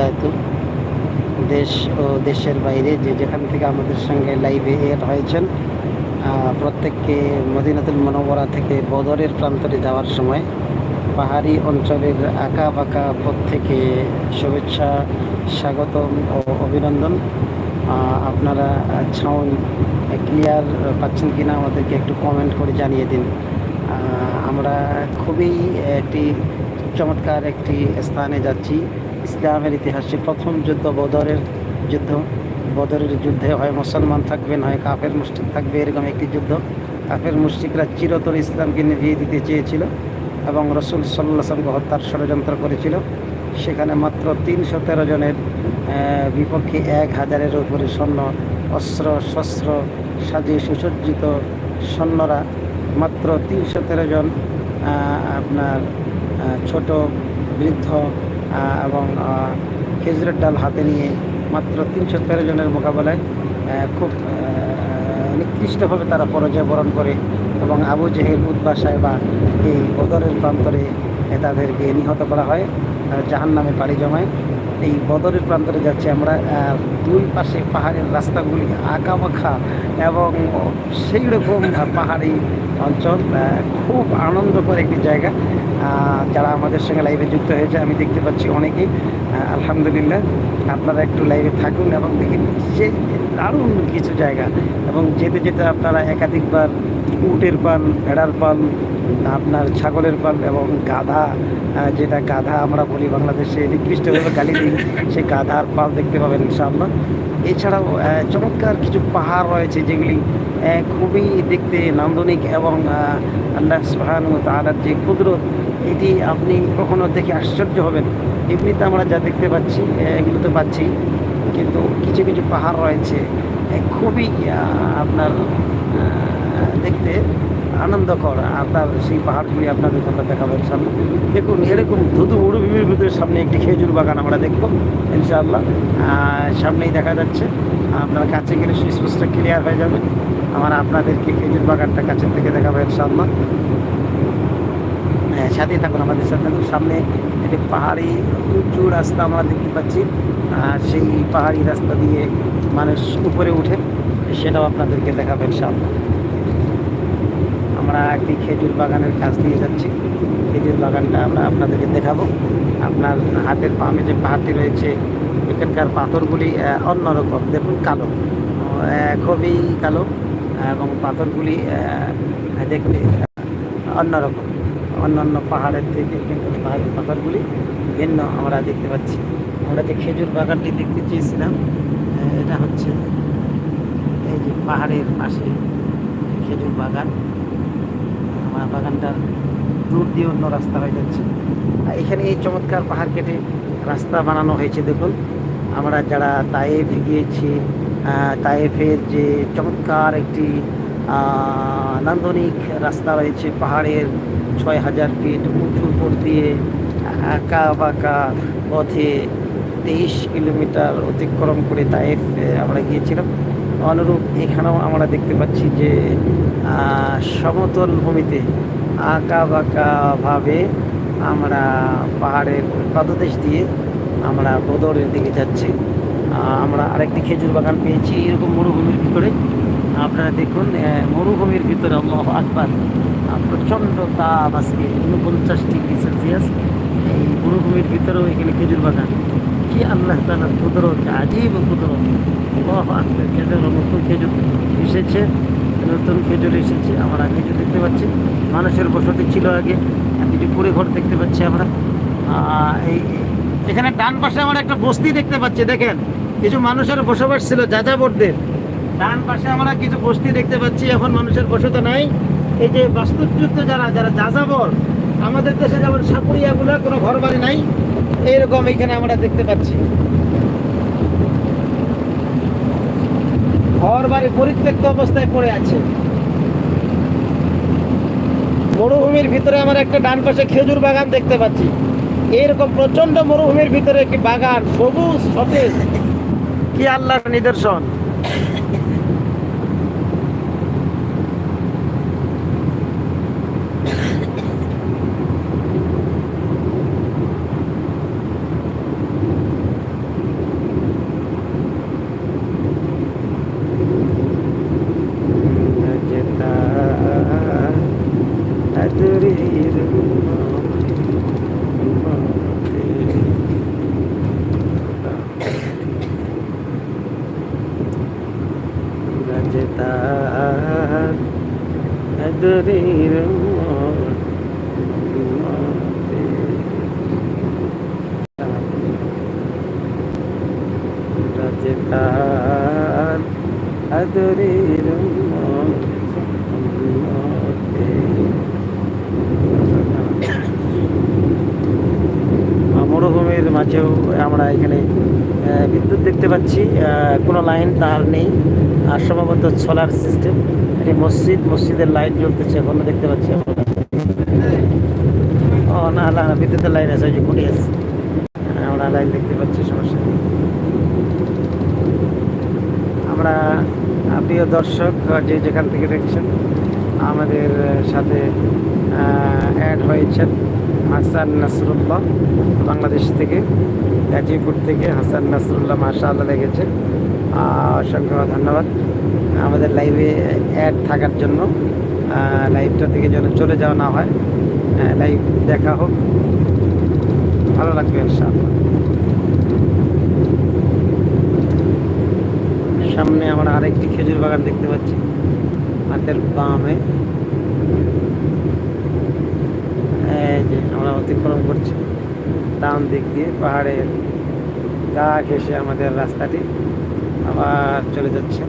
বরকাত দেশ ও দেশের বাইরে যে যেখান থেকে আমাদের সঙ্গে লাইভে এড হয়েছেন প্রত্যেককে মদিনাতুল মনোবরা থেকে বদরের প্রান্তরে যাওয়ার সময় পাহাড়ি অঞ্চলের আঁকা বাঁকা পথ থেকে শুভেচ্ছা, স্বাগতম ও অভিনন্দন। আপনারা ছাউন ক্লিয়ার পাচ্ছেন কিনা আমাদেরকে একটু কমেন্ট করে জানিয়ে দিন। আমরা খুবই একটি চমৎকার একটি স্থানে যাচ্ছি। ইসলামের ইতিহাসে প্রথম যুদ্ধ বদরের যুদ্ধ। বদরের যুদ্ধে হয় মুসলমান থাকবেন হয় কাফের মুশরিক থাকবে, এরকম একটি যুদ্ধ। কাফের মুশরিকরা চিরতর ইসলামকে নিভিয়ে দিতে চেয়েছিল এবং রসুল সাল্লামকে হত্যার ষড়যন্ত্র করেছিল। সেখানে মাত্র তিনশো তেরো জনের বিপক্ষে এক হাজারের উপরে সৈন্য অস্ত্র, শস্ত্র সাজিয়ে সুসজ্জিত সৈন্যরা মাত্র তিনশো তেরো জন আপনার ছোট, বৃদ্ধ এবং খেজুরের ডাল হাতে নিয়ে মাত্র তিনশো তেরো জনের মোকাবেলায় খুব নিকৃষ্টভাবে তারা পরাজয় বরণ করে এবং আবু জেহেল উদ্বা সাহেবা এই বদরের প্রান্তরে তাদেরকে নিহত করা হয় জাহান নামে পাড়ি জমায়। এই বদরের প্রান্তরে যাচ্ছি আমরা দুই পাশে পাহাড়ের রাস্তাগুলি আঁকা বাঁকা এবং সেই রকম পাহাড়ি অঞ্চল খুব আনন্দকর একটি জায়গা। যারা আমাদের সঙ্গে লাইভে যুক্ত হয়েছে, আমি দেখতে পাচ্ছি অনেকেই। আলহামদুলিল্লাহ, আপনারা একটু লাইভে থাকুন এবং দেখেন সে দারুণ কিছু জায়গা। এবং যেতে যেতে আপনারা একাধিকবার উটের পাল, ভেড়ার পাল, আপনার ছাগলের পাল এবং গাধা যেটা গাধা আমরা বলি বাংলাদেশে নিকৃষ্টভাবে গালি দিই, সেই গাধার পাল দেখতে পাবেন ইনশাআল্লাহ। এছাড়াও চমৎকার কিছু পাহাড় রয়েছে যেগুলি খুবই দেখতে নান্দনিক এবং আল্লাহ যে কুদরত, এটি আপনি কখনো দেখে আশ্চর্য হবেন। এমনিতে আমরা যা দেখতে পাচ্ছি এগুলো তো পাচ্ছি, কিন্তু কিছু কিছু পাহাড় রয়েছে খুবই আপনার দেখতে আনন্দকর। আপনার সেই পাহাড়গুলি আপনাদের কথা দেখাবো ইনশাল্লাহ দেখুন, এরকম ধুধু মরুভূমির ভিতরে সামনে একটি খেজুর বাগান আমরা দেখব, ইনশাআল্লাহ। সামনেই দেখা যাচ্ছে। আপনার কাছে গেলে সুস্পষ্ট ক্লিয়ার হয়ে যাবে। আমার আপনাদেরকে খেজুর বাগানটা কাছের থেকে দেখাবো ইনশাআল্লাহ। হ্যাঁ সাথে থাকুন আমাদের সাথে। থাকুন সামনে একটি পাহাড়ি, উঁচু রাস্তা আমরা দেখতে পাচ্ছি। আর সেই পাহাড়ি রাস্তা দিয়ে মানুষ উপরে উঠে, সেটাও আপনাদেরকে দেখাবেন ইনশাআল্লাহ। আমরা একটি খেজুর বাগানের কাছ দিয়ে যাচ্ছি। খেজুর বাগানটা আমরা আপনাদেরকে দেখাবো। আপনার হাতের পামে যে পাহাড়টি রয়েছে, এখানকার পাথরগুলি অন্যরকম। দেখুন, কালো। খুবই কালো, এবং পাথরগুলি দেখতে অন্যরকম। অন্যান্য পাহাড়ের থেকে কিন্তু পাহাড়ের পাথরগুলি ভিন্ন আমরা দেখতে পাচ্ছি। আমরা যে খেজুর বাগানটি দেখতে চেয়েছিলাম এটা হচ্ছে এই যে পাহাড়ের পাশে খেজুর বাগান। আমার বাগানটার দূর দিয়ে অন্য রাস্তা হয়ে যাচ্ছে এখানে এই চমৎকার পাহাড় কেটে রাস্তা বানানো হয়েছে দেখুন। আমরা যারা তায়েফ গিয়েছি তায়েফের যে চমৎকার একটি নান্দনিক রাস্তা রয়েছে পাহাড়ের ছয় হাজার ফিট উঁচুর উপর দিয়ে আঁকা বাঁকা পথে তেইশ কিলোমিটার অতিক্রম করে তায়েফ আমরা গিয়েছিলাম। অনুরূপ এখানেও আমরা দেখতে পাচ্ছি যে সমতল ভূমিতে আঁকা বাঁকাভাবে আমরা পাহাড়ের পাদদেশ দিয়ে আমরা বদরের দিকে যাচ্ছি। আমরা আরেকটি খেজুর বাগান পেয়েছি, এরকম মরুভূমির ভিতরে। আপনারা দেখুন মরুভূমির ভিতরে আল্লাহ আকবার। প্রচণ্ড তাপ আজকে, উনপঞ্চাশ ডিগ্রি সেলসিয়াস। এই মরুভূমির ভিতরেও এখানে খেজুর বাগান। কি আল্লাহ তালার কুদরত, আজীব কুদরত। আল্লাহ আকবার খেজুর নতুন খেজুর এসেছে। নতুন খেজুর এসেছে, আমরা খেজুর দেখতে পাচ্ছি। মানুষের বসতি ছিল আগে কিছু কুড়ে ঘর দেখতে পাচ্ছি আমরা। এই এখানে ডান পাশে আমরা একটা বস্তি দেখতে পাচ্ছি, দেখেন। কিছু মানুষের বসবাস ছিল, যাযাবরদের। ডান পাশে আমরা কিছু বস্তি দেখতে পাচ্ছি, এখন মানুষের বসতি নাই। এই যে বাস্তুচ্যুত যারা যারা যাযাবর, আমাদের দেশে যেমন সাপুরিয়াগুলো কোনো ঘর বাড়ি নাই, এইরকম এখানে আমরা দেখতে পাচ্ছি। ঘর বাড়ি পরিত্যক্ত অবস্থায় পড়ে আছে। মরুভূমির ভিতরে আমার একটা ডান পাশে খেজুর বাগান দেখতে পাচ্ছি। এরকম প্রচণ্ড মরুভূমির ভিতরে একটি বাগান, সবুজ, সতেজ। কি আল্লাহর নিদর্শন। தெரியுது. মাঝেও আমরা এখানে বিদ্যুৎ দেখতে পাচ্ছি কোনো লাইন তার নেই। আর সম্ভবত সোলার সিস্টেম এটি মসজিদ, মসজিদের লাইট জ্বলতেছে, এখনও দেখতে পাচ্ছি ও, না না বিদ্যুতের লাইন আছে, ওই যে খুঁটি আছে আমরা লাইন দেখতে পাচ্ছি, সমস্যা নেই। আমরা প্রিয় দর্শক, যে যেখান থেকে দেখছেন, আমাদের সাথে অ্যাড হয়েছেন। হাসান নাসরুল্লাহ বাংলাদেশ থেকে, গাজীপুর থেকে হাসান নাসরুল্লাহ মাশা আল্লাহ লেগেছে অসংখ্য ধন্যবাদ। আমাদের লাইভে অ্যাড থাকার জন্য লাইভটা থেকে যেন চলে যাওয়া না হয় লাইভ দেখা হোক। ভালো লাগবে সামনে আমরা আরেকটি খেজুর বাগান দেখতে পাচ্ছি, হাতের বামে। আমরা অতিক্রম করছি। ডান দিক দিয়ে পাহাড়ের গা ঘেসে আমাদের রাস্তাটি আবার চলে যাচ্ছে।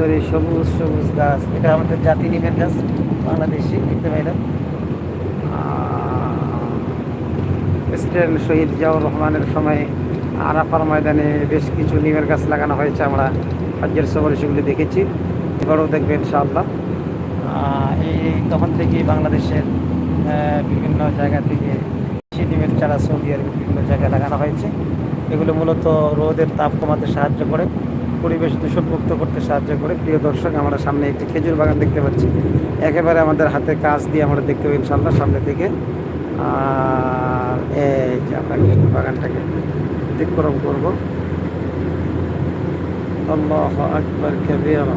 ভিতরে সবুজ সবুজ গাছ। এটা আমাদের জাতি নিমের গাছ, বাংলাদেশি, দেখতে পাইলাম প্রেসিডেন্ট শহীদ জিয়াউর রহমানের সময় আরাফার ময়দানে বেশ কিছু নিমের গাছ লাগানো হয়েছে আমরা হজ্জের সফরে সেগুলি দেখেছি। এবারও দেখবেন ইনশাআল্লাহ। এই তখন থেকেই বাংলাদেশের বিভিন্ন জায়গা থেকে দেশি নিমের চারা সৌদি আরবের বিভিন্ন জায়গায় লাগানো হয়েছে। এগুলো মূলত রোদের তাপ কমাতে সাহায্য করে। পরিবেশ দূষণমুক্ত করতে সাহায্য করে। প্রিয় দর্শক, আমরা সামনে একটি খেজুর বাগান দেখতে পাচ্ছি। একেবারে আমাদের হাতে কাজ দিয়ে আমরা দেখতে পাই ইনশাল্লাহ সামনে থেকে, আর এই যে আমরা খেজুর বাগানটাকে অতিক্রম করব। আল্লাহ আকবর কবিরা।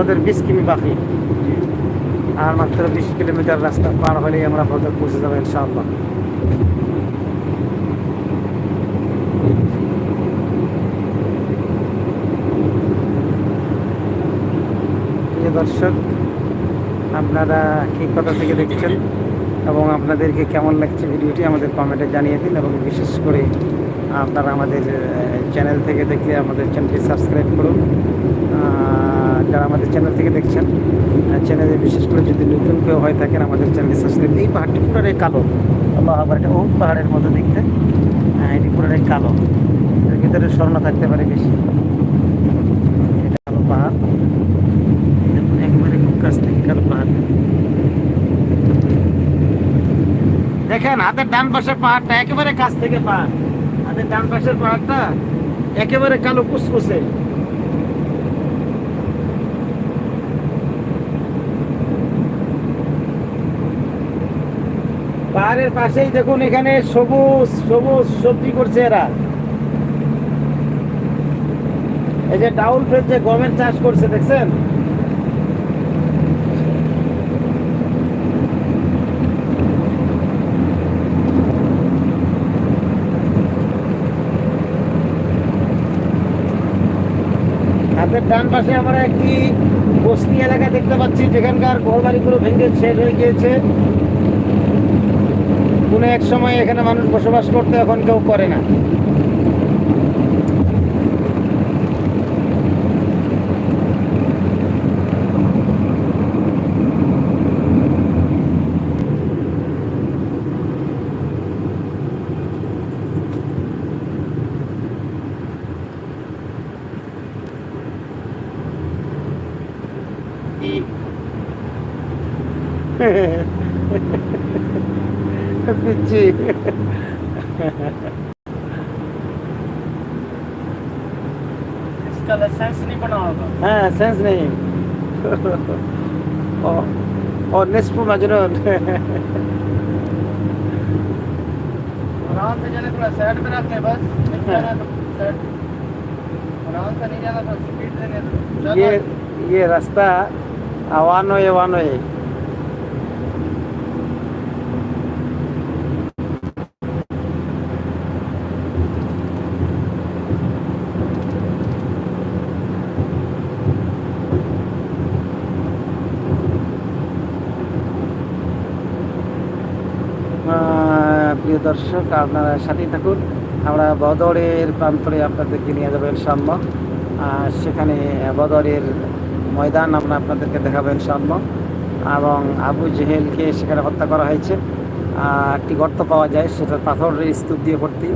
আমাদের বেশি কিমি বাকি। আর মাত্র বিশ কিলোমিটার রাস্তা পার হলেই আমরা বদর পৌঁছে যাব ইনশাআল্লাহ। দর্শক, আপনারা কি কথা থেকে দেখছেন এবং আপনাদেরকে কেমন লাগছে ভিডিওটি আমাদের কমেন্টে জানিয়ে দিন এবং বিশেষ করে আপনারা আমাদের চ্যানেল থেকে দেখলে আমাদের চ্যানেলটি সাবস্ক্রাইব করুন। যারা আমাদের চ্যানেল থেকে দেখছেন চ্যানেলে বিশেষ করে যদি নতুন কেউ হয়ে থাকেন, আমাদের চ্যানেলটি সাবস্ক্রাইব এই পাহাড়টি পুরোটাই কালো আল্লাহ এটা ও পাহাড়ের মতো দেখতে। হ্যাঁ এটি পুরোটাই কালো। এর ভিতরে স্বর্ণ থাকতে পারে বেশি। এটা কালো পাহাড়। একবারে খুব কাছ থেকে কালো পাহাড়। দেখেন, হাতের ডান পাশের পাহাড়টা একেবারে কাছ থেকে পাহাড়। হাতের ডান পাশের পাহাড়টা একেবারে কালো কুসকুসে। পাহাড়ের পাশেই দেখুন এখানে সবুজ সবুজ সবজি করছে এরা। এই যে ডাউল ফেলছে গমের চাষ করছে, দেখছেন? হাতের ডান পাশে আমরা একটি বস্তি এলাকা দেখতে পাচ্ছি, যেখানকার ঘরবাড়িগুলো ভেঙে শেষ হয়ে গিয়েছে। কোনো এক সময় এখানে মানুষ বসবাস করতে এখন কেউ করে না। పిచ్చి इसका लाइसेंस नहीं बना होगा हाँ सेंस नहीं और और निस्फ मजनून आराम से जाने थोड़ा साइड पे रहते बस नहीं आराम से नहीं जाना तो स्पीड देने ये ये रास्ता आवानो ये वानो ये প্রিয় দর্শক, আপনারা সাথেই থাকুন। আমরা বদরের প্রান্তরে আপনাদেরকে নিয়ে যাব ইনশাআল্লাহ। আর সেখানে বদরের ময়দান আমরা আপনাদেরকে দেখাবো ইনশাআল্লাহ। এবং আবু জেহেলকে সেখানে হত্যা করা হয়েছে। একটি গর্ত পাওয়া যায়, সেটা পাথরের স্তূপ দিয়ে ভর্তি।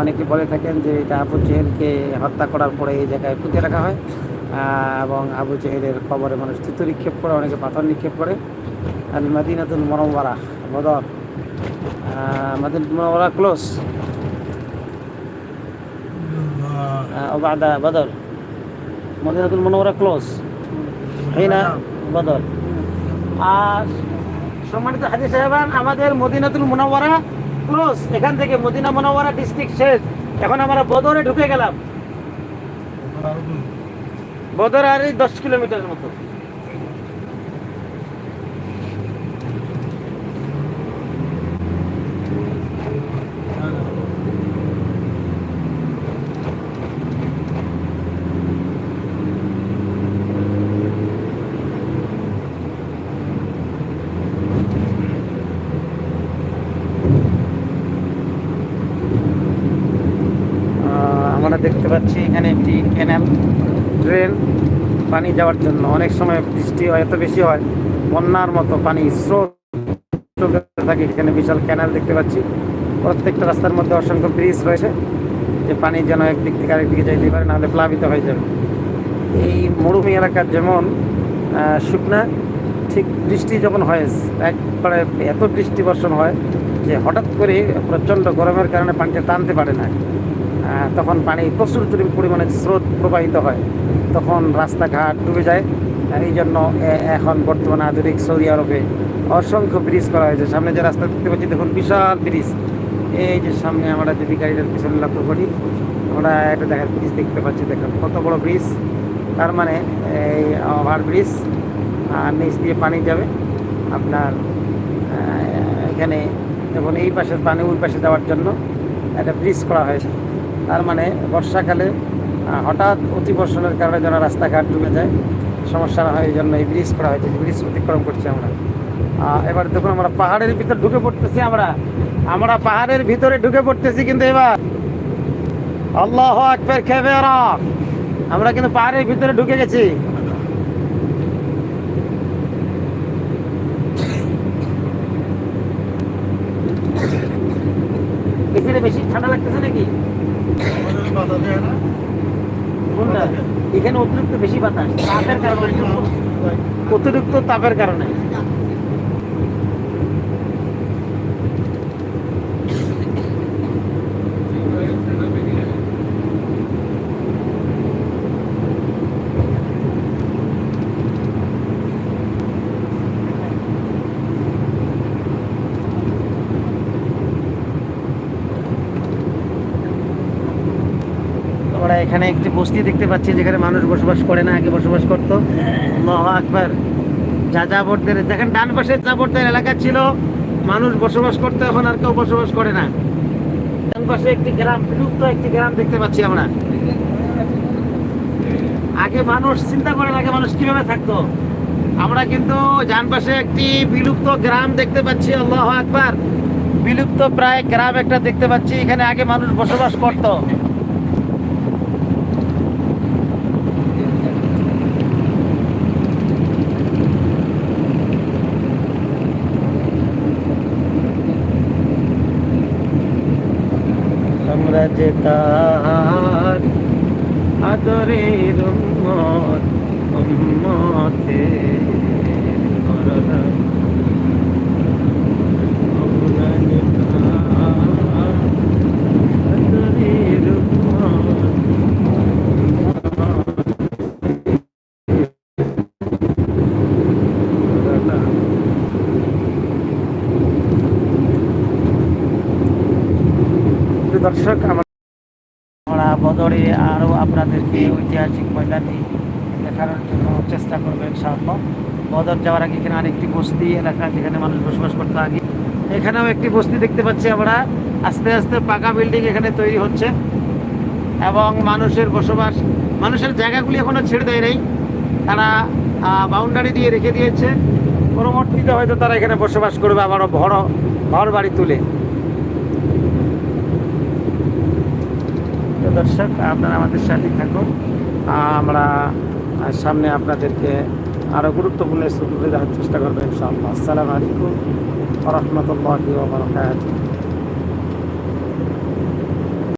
অনেকে বলে থাকেন যে এটা আবু জেহেলকে হত্যা করার পরে এই জায়গায় পুঁতে রাখা হয়। এবং আবু জেহেলের কবরে মানুষ থুতু নিক্ষেপ করে, অনেকে পাথর নিক্ষেপ করে। আল মাদিনাতুল মরমবারা বদর। مدينة المنورة كلوس آه، وبعد بدر مدينة المنورة ক্লোজ حين بدر আর সম্মানিত হাজি সাহেবান আমাদের মদিনাতুল মুনাওয়ারা ক্লোজ এখান থেকে মদিনা মুনাওয়ারা ডিস্ট্রিক্ট শেষ এখন আমরা বদরে ঢুকে গেলাম বদর আর এই দশ কিলোমিটারের মতো দেখতে পাচ্ছি, এখানে একটি ক্যানেল ড্রেন, পানি যাওয়ার জন্য। অনেক সময় বৃষ্টি হয়, এত বেশি হয়, বন্যার মতো পানি স্রোত থাকে। এখানে বিশাল ক্যানেল দেখতে পাচ্ছি। প্রত্যেকটা রাস্তার মধ্যে অসংখ্য ব্রিজ রয়েছে, যে পানি যেন একদিক থেকে আরেক দিকে যাইতে পারে, নাহলে প্লাবিত হয়ে যাবে। এই মরুভূমি এলাকার যেমন শুকনা, ঠিক বৃষ্টি যখন হয়, একবারে এত বৃষ্টি বর্ষণ হয়, যে হঠাৎ করে প্রচণ্ড গরমের কারণে পানিটা টানতে পারে না। তখন পানি প্রচুর পরি- পরিমাণে স্রোত প্রবাহিত হয়। তখন রাস্তাঘাট ডুবে যায়। এই জন্য এখন বর্তমানে আধুনিক সৌদি আরবে অসংখ্য ব্রিজ করা হয়েছে। সামনে যে রাস্তা দেখতে পাচ্ছি, দেখুন, বিশাল ব্রিজ এই যে সামনে আমরা যদি গাড়িটার পিছনে লক্ষ্য করি, আমরা একটা দেখার ব্রিজ দেখতে পাচ্ছি, দেখুন, কত বড় ব্রিজ তার মানে এই ওভার ব্রিজ আর নিচ দিয়ে পানি যাবে। আপনার এখানে যখন এই পাশের পানি ওই পাশে যাওয়ার জন্য একটা ব্রিজ করা হয়েছে। তার মানে বর্ষাকালে হঠাৎ অতিবর্ষণের কারণে যেন রাস্তাঘাট ডুবে যায়, সমস্যা না হয়, এই জন্য এই ব্রিজ করা হয়েছে ব্রিজ অতিক্রম করছি আমরা। এবার দেখুন, আমরা পাহাড়ের ভিতরে ঢুকে পড়তেছি আমরা। আমরা পাহাড়ের ভিতরে ঢুকে পড়তেছি কিন্তু এবার। আল্লাহ আকবার খেবেরা আমরা কিন্তু পাহাড়ের ভিতরে ঢুকে গেছি। বেশি ঠান্ডা লাগতেছে নাকি? এখানে অতিরিক্ত বেশি বাতাস তাপের কারণে। অতিরিক্ত তাপের কারণে আমরা এখানে একটি বস্তি দেখতে পাচ্ছি যেখানে মানুষ বসবাস করে না, আগে বসবাস করতো। আল্লাহু আকবার। যাযাবরদের দেখেন ডান পাশে যাযাবরদের এলাকা ছিল, মানুষ বসবাস করতো, এখন আর কেউ বসবাস করে না। ডান পাশে একটি গ্রাম, বিলুপ্ত একটি গ্রাম দেখতে পাচ্ছি আমরা। আগে মানুষ চিন্তা করেন আগে মানুষ কীভাবে থাকতো। আমরা কিন্তু ডান পাশে একটি বিলুপ্ত গ্রাম দেখতে পাচ্ছি, আল্লাহ আকবার। বিলুপ্ত প্রায় গ্রাম একটা দেখতে পাচ্ছি, এখানে আগে মানুষ বসবাস করতো। আজ তাহার আদরের উম্মত উম্মতে। দর্শক বদরে আরও আপনাদেরকে ঐতিহাসিক ময়দানটি দেখানোর জন্য চেষ্টা করব ইনশাআল্লাহ। বদর যাওয়ার আগে এখানে আরেকটি বস্তি এলাকা যেখানে মানুষ বসবাস করতো আগে। এখানেও একটি বস্তি দেখতে পাচ্ছি আমরা। আস্তে আস্তে পাকা বিল্ডিং এখানে তৈরি হচ্ছে এবং মানুষের বসবাস, মানুষের জায়গাগুলি এখনও ছেড়ে দেয় নাই। তারা বাউন্ডারি দিয়ে রেখে দিয়েছে। পরবর্তীতে হয়তো তারা এখানে বসবাস করবে আবারও বড় ঘর বাড়ি তুলে। দর্শক, আপনারা আমাদের সাথে থাকুন। আমরা সামনে আপনাদেরকে আরও গুরুত্বপূর্ণ স্থিতি দেওয়ার চেষ্টা করবেন ইনশাআল্লাহ। আসসালামু আলাইকুম রহমতুল্লাহ